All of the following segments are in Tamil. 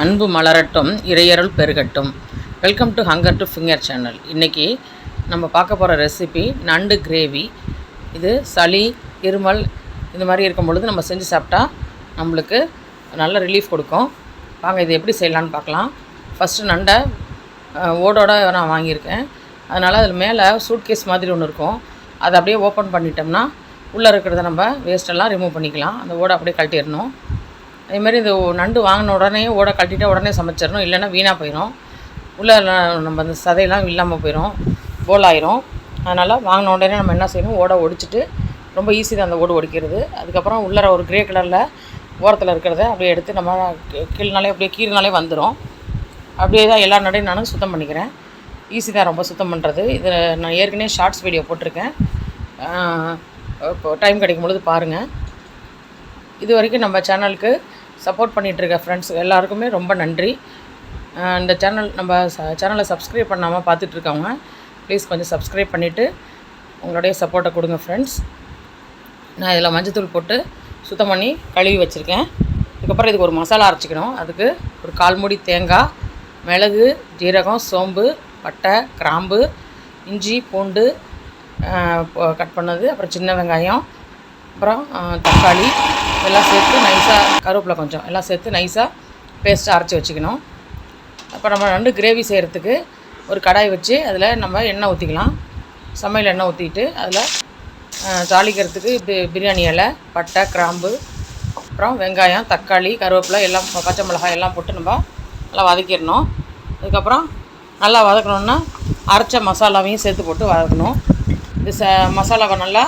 அன்பு மலரட்டும் இறையருள் பெருகட்டும். Welcome to hunger to finger channel இன்றைக்கி நம்ம பார்க்க போகிற ரெசிபி நண்டு கிரேவி இது சளி இருமல் இந்த மாதிரி இருக்கும் பொழுது நம்ம செஞ்சு சாப்பிட்டா நம்மளுக்கு நல்ல ரிலீஃப் கொடுக்கும். வாங்க இது எப்படி செய்யலான்னு பார்க்கலாம். ஃபஸ்ட்டு நண்டை ஓடோட நான் வாங்கியிருக்கேன். அதனால் அதில் மேலே சூட்கேஸ் மாதிரி ஒன்று இருக்கும். அதை அப்படியே ஓப்பன் பண்ணிட்டோம்னா உள்ளே இருக்கிறத நம்ம வேஸ்ட்டெல்லாம் ரிமூவ் பண்ணிக்கலாம். அந்த ஓடை அப்படியே கழட்டிடணும். அதேமாதிரி இந்த நண்டு வாங்கின உடனே ஓடை கட்டிட்டு உடனே சமைச்சிடணும். இல்லைன்னா வீணாக போயிடும் உள்ளே நம்ம அந்த சதையெல்லாம் இல்லாமல் போயிடும் போல் ஆயிரும். அதனால் வாங்கின உடனே நம்ம என்ன செய்யணும்? ஓடை ஒடிச்சிட்டு ரொம்ப ஈஸி தான் அந்த ஓடு ஒடிக்கிறது. அதுக்கப்புறம் உள்ளர ஒரு கிரே கலரில் ஓரத்தில் இருக்கிறத அப்படியே எடுத்து நம்ம கீ- கீழ்னாலே அப்படியே கீழ்னாலே வந்துடும் அப்படியே தான் எல்லா நடையும் நானும் சுத்தம் பண்ணிக்கிறேன். ஈஸி தான் ரொம்ப சுத்தம் பண்ணுறது இது நான் ஏற்கனவே ஷார்ட்ஸ் வீடியோ போட்டிருக்கேன். இப்போ டைம் கிடைக்கும் பொழுது பாருங்கள் இது வரைக்கும் நம்ம சேனலுக்கு சப்போர்ட் பண்ணிகிட்ருக்க ஃப்ரெண்ட்ஸ் எல்லாருக்குமே ரொம்ப நன்றி. இந்த சேனல் நம்ம சேனலை சப்ஸ்கிரைப் பண்ணாமல் பார்த்துட்ருக்கவங்க ப்ளீஸ் கொஞ்சம் சப்ஸ்கிரைப் பண்ணிவிட்டு உங்களுடைய சப்போர்ட்டை கொடுங்க ஃப்ரெண்ட்ஸ் நான் இதில் மஞ்சத்தூள் போட்டு சுத்தம் பண்ணி கழுவி வச்சுருக்கேன். இதுக்கப்புறம் இதுக்கு ஒரு மசாலா அரைச்சிக்கணும். அதுக்கு ஒரு கால் மூடி தேங்காய் மிளகு ஜீரகம் சோம்பு பட்டை கிராம்பு இஞ்சி பூண்டு கட் பண்ணது அப்புறம் சின்ன வெங்காயம் அப்புறம் தக்காளி எல்லாம் சேர்த்து நைஸாக கருவேப்பிலை கொஞ்சம் எல்லாம் சேர்த்து நைஸாக பேஸ்ட்டாக அரைச்சி வச்சுக்கணும். அப்போ நம்ம நண்டு கிரேவி செய்கிறதுக்கு ஒரு கடாய் வச்சு அதில் நம்ம எண்ணெய் ஊற்றிக்கலாம் சமையல் எண்ணெய் ஊற்றிட்டு அதில் தாளிக்கிறதுக்கு பி பிரியாணி இலை பட்டை கிராம்பு அப்புறம் வெங்காயம் தக்காளி கருவேப்பிலை எல்லாம் பச்சை மிளகாய் எல்லாம் போட்டு நம்ம நல்லா வதக்கிடணும். அதுக்கப்புறம் நல்லா வதக்கணுன்னா அரைச்ச மசாலாவையும் சேர்த்து போட்டு வதக்கணும். இது ச மசாலாவை நல்லா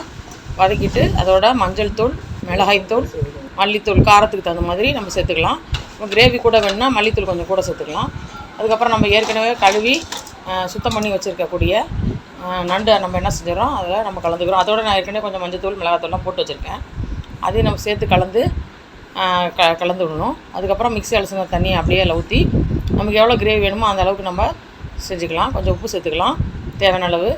வதக்கிட்டு அதோட மஞ்சள் தூள் மிளகாய்த்தூள் மல்லித்தூள் காரத்துக்கு தகுந்த மாதிரி நம்ம சேர்த்துக்கலாம். இப்போ கிரேவி கூட வேணும்னா மல்லித்தூள் கொஞ்சம் கூட சேர்த்துக்கலாம். அதுக்கப்புறம் நம்ம ஏற்கனவே கழுவி சுத்தம் பண்ணி வச்சுருக்கக்கூடிய நண்டு நம்ம என்ன செஞ்சிடறோம்? அதில் நம்ம கலந்துக்கிறோம். அதோட நான் ஏற்கனவே கொஞ்சம் மஞ்சத்தூள் மிளகாத்தூள்லாம் போட்டு வச்சுருக்கேன். அதையும் நம்ம சேர்த்து கலந்து க கலந்து விடணும். அதுக்கப்புறம் மிக்ஸி அலசின தண்ணியை அப்படியே அதில் ஊற்றி நமக்கு எவ்வளோ கிரேவி வேணுமோ அந்த அளவுக்கு நம்ம செஞ்சுக்கலாம். கொஞ்சம் உப்பு சேர்த்துக்கலாம். தேவையான அளவு.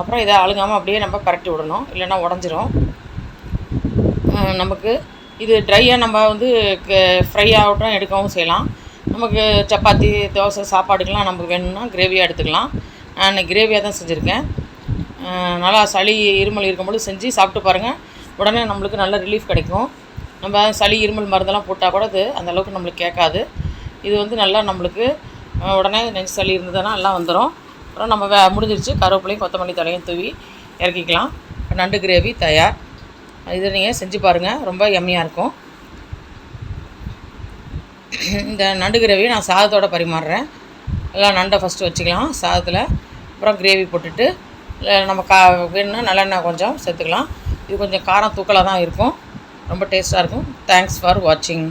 அப்புறம் இதை அழுங்காமல் அப்படியே நம்ம பரட்டி விடணும். இல்லைன்னா உடஞ்சிரும். நமக்கு இது ட்ரையாக நம்ம வந்து ஃப்ரை ஆகட்டும் எடுக்கவும் செய்யலாம். நமக்கு சப்பாத்தி தோசை சாப்பாடுக்கெலாம் நமக்கு வேணும்னா கிரேவியாக எடுத்துக்கலாம். நான் இன்னைக்கு கிரேவியாக தான் செஞ்சுருக்கேன். நல்லா சளி இருமல் இருக்கும்போது செஞ்சு சாப்பிட்டு பாருங்கள் உடனே நம்மளுக்கு நல்ல ரிலீஃப் கிடைக்கும். நம்ம சளி இருமல் மருந்தெல்லாம் போட்டால் கூட அது அந்த அளவுக்கு நம்மளுக்கு கேட்காது. இது வந்து நல்லா நம்மளுக்கு உடனே நெஞ்சு சளி இருந்ததுன்னா எல்லாம் வந்துடும் அப்புறம் நம்ம வே முடிஞ்சிருச்சு. கருவேப்பிலையும் கொத்தமல்லி தலையும் தூவி இறக்கிக்கலாம். நண்டு கிரேவி தயார். இதை நீங்கள் செஞ்சு பாருங்கள் ரொம்ப எம்மியாக இருக்கும். இந்த நண்டு கிரேவியை நான் சாதத்தோட பரிமாறுறேன். எல்லாம் நண்டை ஃபஸ்ட்டு வச்சுக்கலாம் சாதத்தில். அப்புறம் கிரேவி போட்டுட்டு நம்ம கா வேணும்னா நல்லெண்ணெய் கொஞ்சம் சேர்த்துக்கலாம். இது கொஞ்சம் காரம் தூக்கலாக தான் இருக்கும். ரொம்ப டேஸ்ட்டாக இருக்கும். தேங்க்ஸ் ஃபார் வாட்சிங்